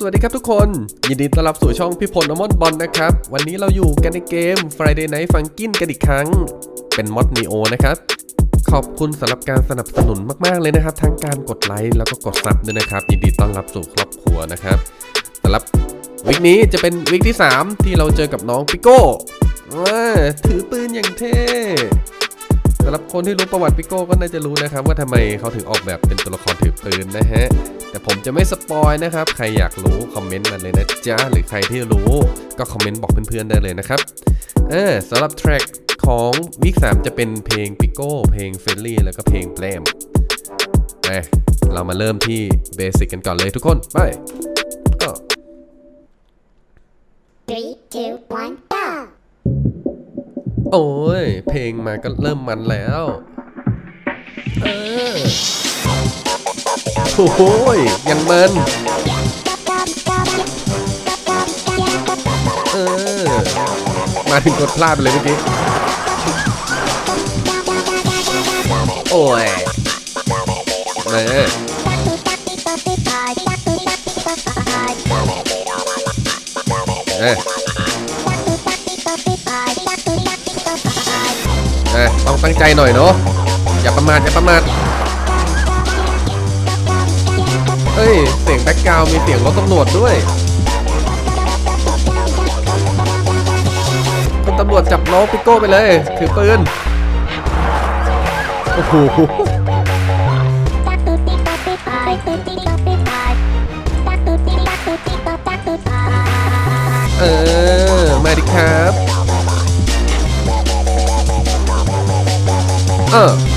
สวัสดีครับทุกคน ยินดีต้อนรับสู่ช่องพี่พลอมอนบอลนะครับ วันนี้เราอยู่กันในเกม Friday Night Funkin' กันอีกครั้ง เป็นมอด Neo นะครับ ขอบคุณสำหรับการสนับสนุนมากๆเลยนะครับ ทั้งการกดไลค์แล้วก็กดซับด้วยนะครับ ยินดีต้อนรับสู่ครอบครัวนะครับสำหรับวิกนี้จะเป็นวิกที่ 3 ที่เราเจอกับน้องปิโก้ถือปืนอย่างเท่ำหรับคนที่รู้ประวัติปิโก้ก็น่าจะรู้นะครับ ว่าทำไมเขาถึงออกแบบเป็นตัวละครถือปืนนะฮะ แต่ผมจะไม่สปอยนะครับ ใครอยากรู้คอมเมนต์มาเลยนะจ๊ะ หรือใครที่รู้ก็คอมเมนต์บอกเพื่อนๆได้เลยนะครับเออสำหรับแทร็กของวิก3จะเป็นเพลงปิโก้ เพลงเฟลลี่แล้วก็เพลงแปลมไปเรามาเริ่มที่เบสิกกันก่อนเลยทุกคน ไปอ้อ Three, two, one! โอ้ย เพลงมาก็เริ่มมันแล้ว เออ โอ้โยยังมัน เออ มาถึงกดพลาดไปเลยเมื่อกี้ โอ้ยมาเออ เออต้องตั้งใจหน่อยเนาะอย่าประมาทอย่าประมาทเฮ้ย เสียงแบ็กกราวมีเสียงรถตำรวจด้วยคุณตำรวจจับน้องปิโก้ไปเลย ถือปืน โอ้โหเออ มาดิครับ เ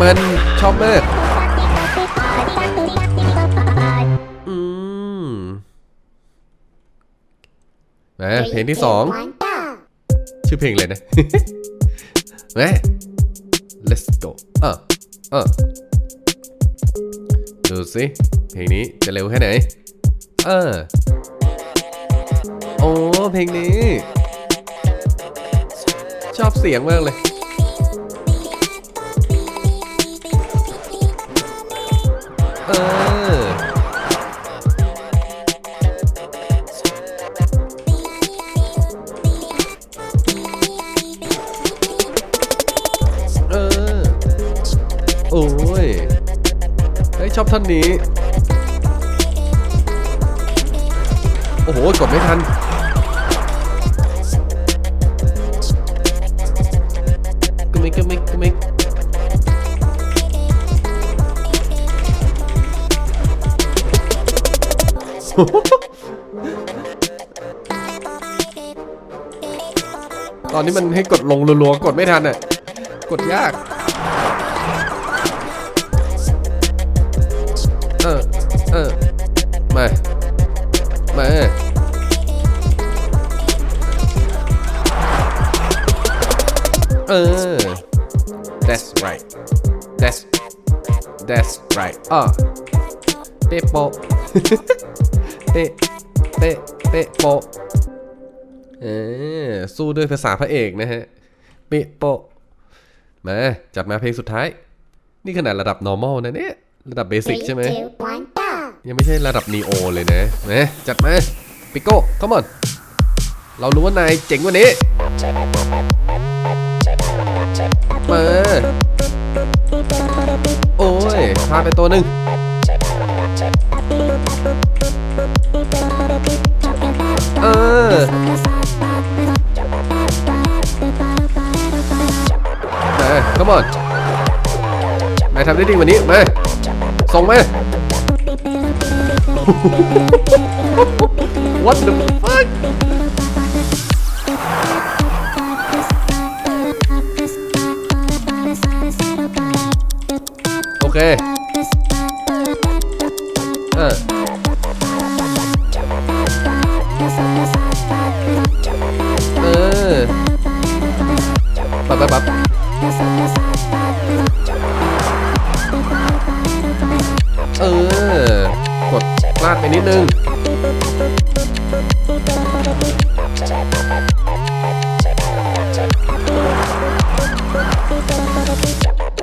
มันชอบมากอืมมาเพลงที่สองชื่อเพลงเลยนะแม่ let's go เออเออดูสิเพลงนี้จะเร็วแค่ไหน เออ โอ้ เพลงนี้ ชอบเสียงมากเลย เออ เออ โอ้ยเฮ้ยชอบท่อนนี้ โอ้โห กดไม่ทัน ตอนนี้มันให้กดลงรัวๆกดไม่ทันอะ กดยาก เออ เออ มา มาเออ that's right that's that's right อะเปโป เป๊ะเป๊ะเป๊ะโปะเออสู้ด้วยภาษาพระเอกนะฮะเป๊ะโปะมาจัดมาเพลงสุดท้าย นี่ขนาดระดับ normal นะเนี่ย ระดับเบสิก Three, ใช่ไหม two, one, go! ยังไม่ใช่ระดับ Neo เลยนะนะจัดมาปิโก้ come on เรารู้ว่านายเจ๋งกว่านี้ มา โอ้ยพลาดไปตัวหนึ่ง มอนนายทำได้ดีกวันนี้มาส่งมา What the fuck โอเค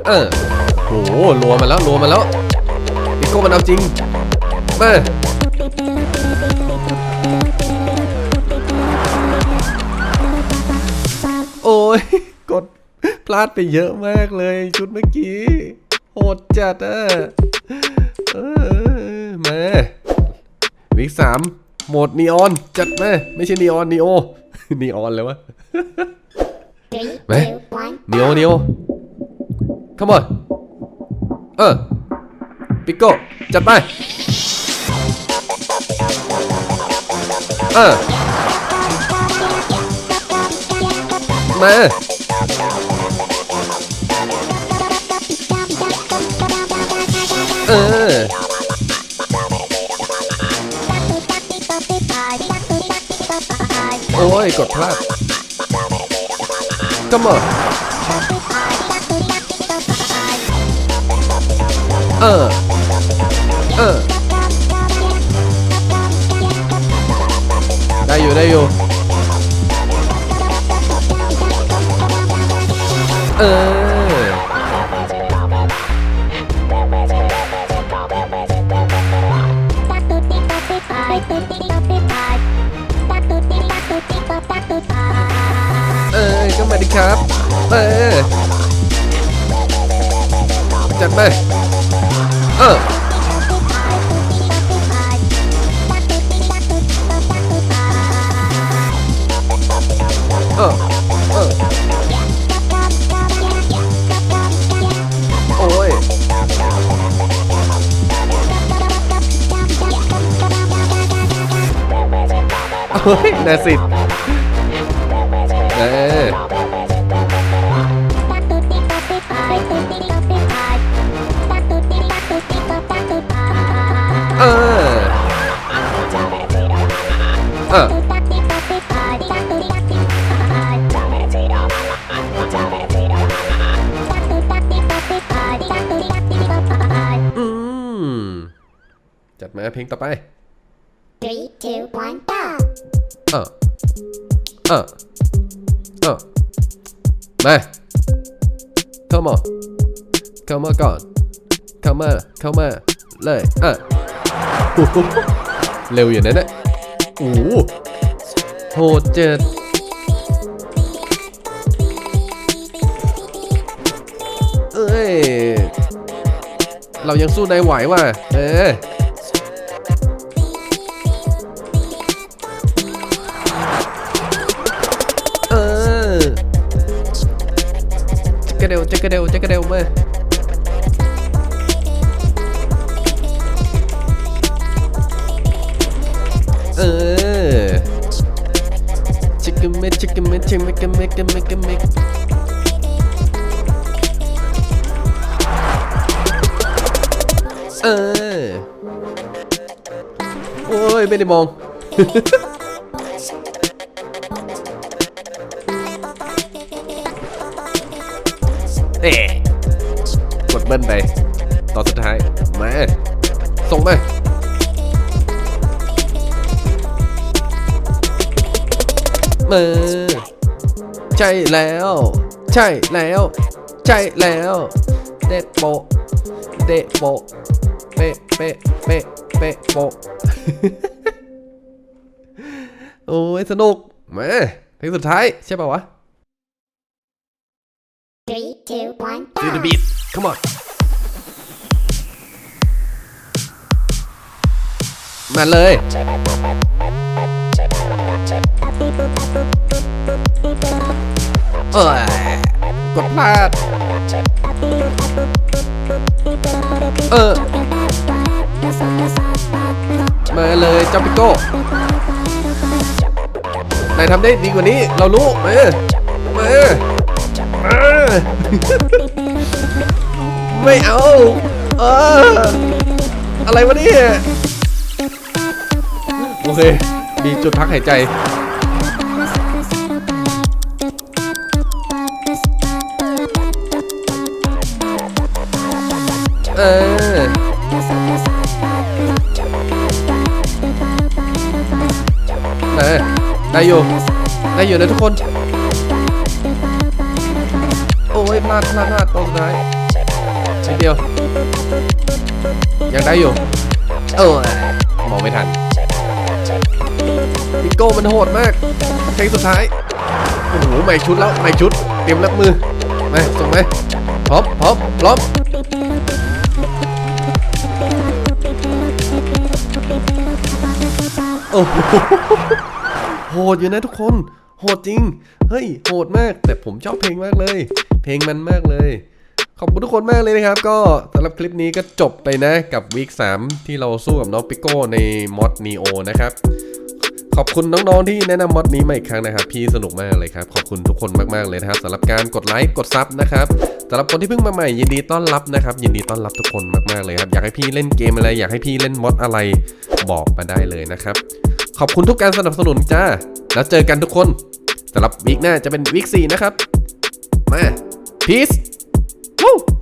เออโหรัวมาแล้วรัวมาแล้วพิโก้มันเอาจริงมาโอ้ยกดพลาดไปเยอะมากเลยชุดเมื่อกี้โหดจัดอะเออมาวิกสามโหมดนีออน จัดมาไม่ใช่นีออนนีโอนีออนเลยวะ Three, Mẹ. two, one. นีโอนีโอ come on เออปิโก้จัดไปเออมาเออโอ้ย กดพลาด come on ออ เออ ได้อยู่ได้อยู่ เออ เออก็มาดิครับ เออ จัดไป ยนาสิเออเออเอออืมจัดมาเพลงต่อไป Three, two, one, ออเออเออมาเข้ามาเข้ามาก่อน เข้ามาเข้ามาเลยอะโอ้โหเร็วอย่างนั้นนะโอ้โหโหดเจ็ดเอ้ย เรายังสู้ได้ไหวว่ะ เออเอ ระเดวจักระเดวจักระเดวมาเออชิคกี้เมชิคกี้เมชิคเมกเมกเมกเมกเออโอ้ยไม่ได้มอง เบิ้ลไป ตอนสุดท้าย มา ส่งมามือใช่แล้ว ใช่แล้ว ใช่แล้ว เด็ดโปะเด็ดโปะเป๊ะเป๊ะเป๊ะเป๊ะโปะโอ้ยสนุกมาเพลงสุดท้าย ใช่ป่าววะ Three, two, one, Do the go. beat. Come on. มาเลยเอ้ยกดพลาด เออ มาเลยจอปิโก้นายทำได้ดีกว่านี้ เรารู้ มา มา มา ไม่เอา เออ อะไรวะเนี่ย โอเค มีจุดพักหายใจ เออ เออได้อยู่ได้อยู่นะทุกคน โอ้ยพลาดพลาดพลาดตรงไหน นิดเดียว ยังได้อยู่ เออมองไม่ทันพิโก้มันโหดมากเพลงสุดท้าย โอ้โหใหม่ชุดแล้วใหม่ชุด เตรียมรับมือ มาส่งไหมพร้อมพร้อมพร้อมโอ้โหโหดอยู่นะทุกคน โหดจริง เฮ้ย โหดมาก แต่ผมชอบเพลงมากเลย เพลงมันมากเลย ขอบคุณทุกคนมากเลยนะครับ ก็สำหรับคลิปนี้ก็จบไปนะกับวีค3ที่เราสู้กับน้องปิโก้ในมอดนีโอนะครับ ขอบคุณน้องๆที่แนะนำมอดนี้มาอีกครั้งนะครับ พี่สนุกมากเลยครับ ขอบคุณทุกคนมากๆเลยนะครับสำหรับการกดไลค์กดซับนะครับสำหรับคนที่เพิ่งมาใหม่ยินดีต้อนรับนะครับ ยินดีต้อนรับทุกคนมากๆเลยครับอยากให้พี่เล่นเกมอะไร อยากให้พี่เล่นมอดอะไรบอกมาได้เลยนะครับ ขอบคุณทุกการสนับสนุนจ้าแล้วเจอกันทุกคนสำหรับวีคหน้าจะเป็นวีค4นะครับมา peace Woo!